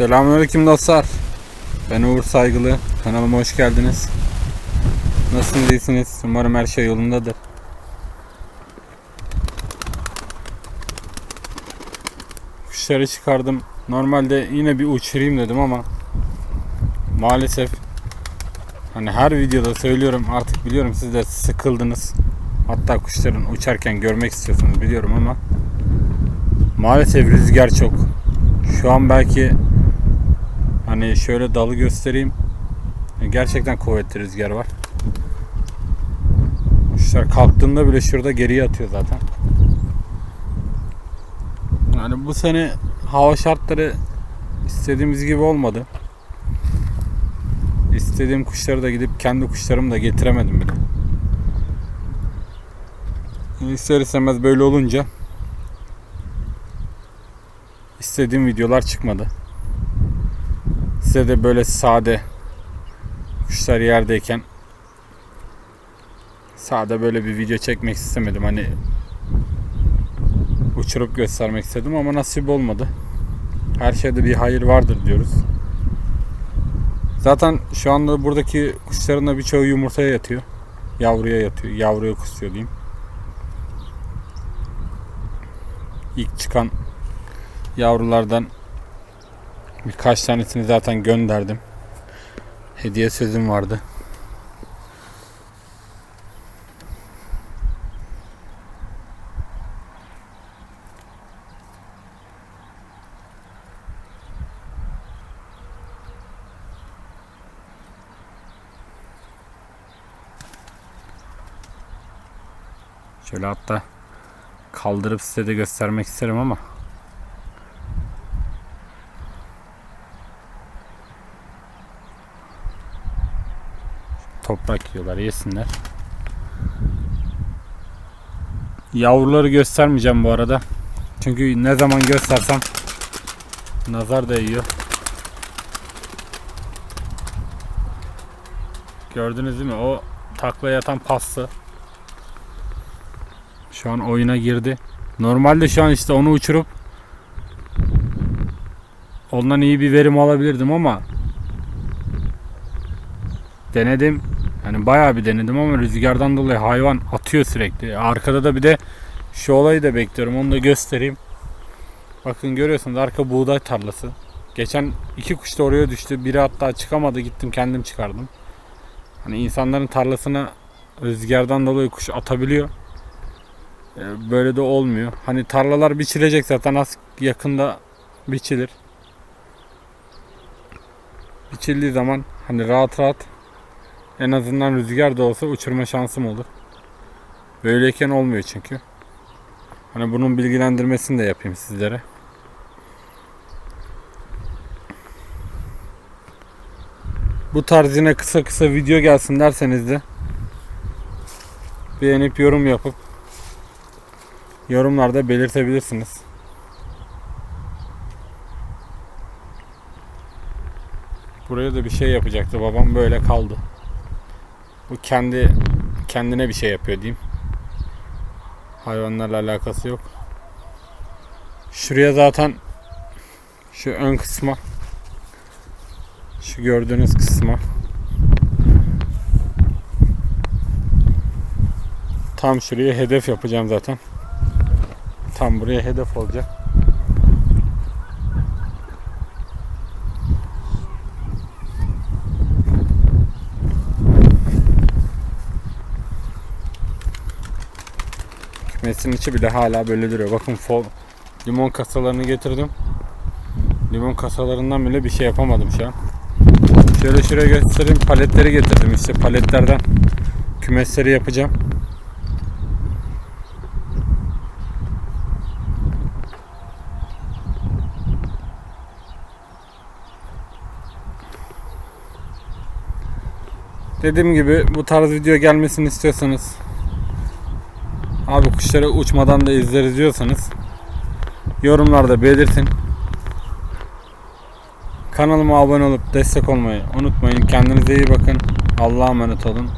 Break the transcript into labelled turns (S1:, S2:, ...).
S1: Selamünaleyküm dostlar. Ben Uğur Saygılı. Kanalıma hoş geldiniz. Nasılsınız, iyisiniz? Umarım her şey yolundadır. Kuşları çıkardım. Normalde yine bir uçurayım dedim ama maalesef hani her videoda söylüyorum artık biliyorum siz de sıkıldınız. Hatta kuşların uçarken görmek istiyorsunuz biliyorum ama maalesef rüzgar çok. Şu an belki hani şöyle dalı göstereyim. Gerçekten kuvvetli rüzgar var. Kuşlar kalktığında bile şurada geriye atıyor zaten. Yani bu sene hava şartları istediğimiz gibi olmadı. İstediğim kuşları da gidip kendi kuşlarımı da getiremedim bile. İster istemez böyle olunca istediğim videolar çıkmadı. Size de böyle sade kuşlar yerdeyken sade böyle bir video çekmek istemedim. Hani uçurup göstermek istedim ama nasip olmadı. Her şeyde bir hayır vardır diyoruz. Zaten şu anda buradaki kuşların da birçoğu yumurtaya yatıyor. Yavruya yatıyor. Yavruya kusuyor diyeyim. İlk çıkan yavrulardan birkaç tanesini zaten gönderdim. Hediye sözüm vardı. Şöyle hatta kaldırıp size de göstermek isterim ama toprak yiyorlar yesinler. Yavruları göstermeyeceğim bu arada. Çünkü ne zaman göstersem nazar değiyor. Gördünüz değil mi? O takla yatan pastı. Şu an oyuna girdi. Normalde şu an işte onu uçurup ondan iyi bir verim alabilirdim ama denedim. Hani bayağı bir denedim ama rüzgardan dolayı hayvan atıyor sürekli. Arkada da bir de şu olayı da bekliyorum. Onu da göstereyim. Bakın görüyorsunuz arka buğday tarlası. Geçen iki kuş da oraya düştü. Biri hatta çıkamadı. Gittim kendim çıkardım. Hani insanların tarlasına rüzgardan dolayı kuş atabiliyor. Ee, Böyle de olmuyor. Hani tarlalar biçilecek zaten az yakında biçilir. Biçildiği zaman hani rahat rahat en azından rüzgar da olsa uçurma şansım olur. Böyleyken olmuyor çünkü. Hani bunun bilgilendirmesini de yapayım sizlere. Bu tarz yine kısa kısa video gelsin derseniz de beğenip yorum yapıp yorumlarda belirtebilirsiniz. Buraya da bir şey yapacaktı babam böyle kaldı. Bu kendi kendine bir şey yapıyor diyeyim. Hayvanlarla alakası yok. Şuraya zaten şu ön kısma şu gördüğünüz kısma tam şuraya hedef yapacağım zaten. Tam buraya hedef olacak. Kümesin içi bile hala böyle duruyor. Bakın fol, limon kasalarını getirdim. Limon kasalarından bile bir şey yapamadım şu an. Şöyle şuraya göstereyim. Paletleri getirdim işte. Paletlerden kümesleri yapacağım. Dediğim gibi bu tarz video gelmesini istiyorsanız Abi kuşları uçmadan da izleriz diyorsanız yorumlarda belirtin. Kanalıma abone olup destek olmayı unutmayın. Kendinize iyi bakın. Allah'a emanet olun.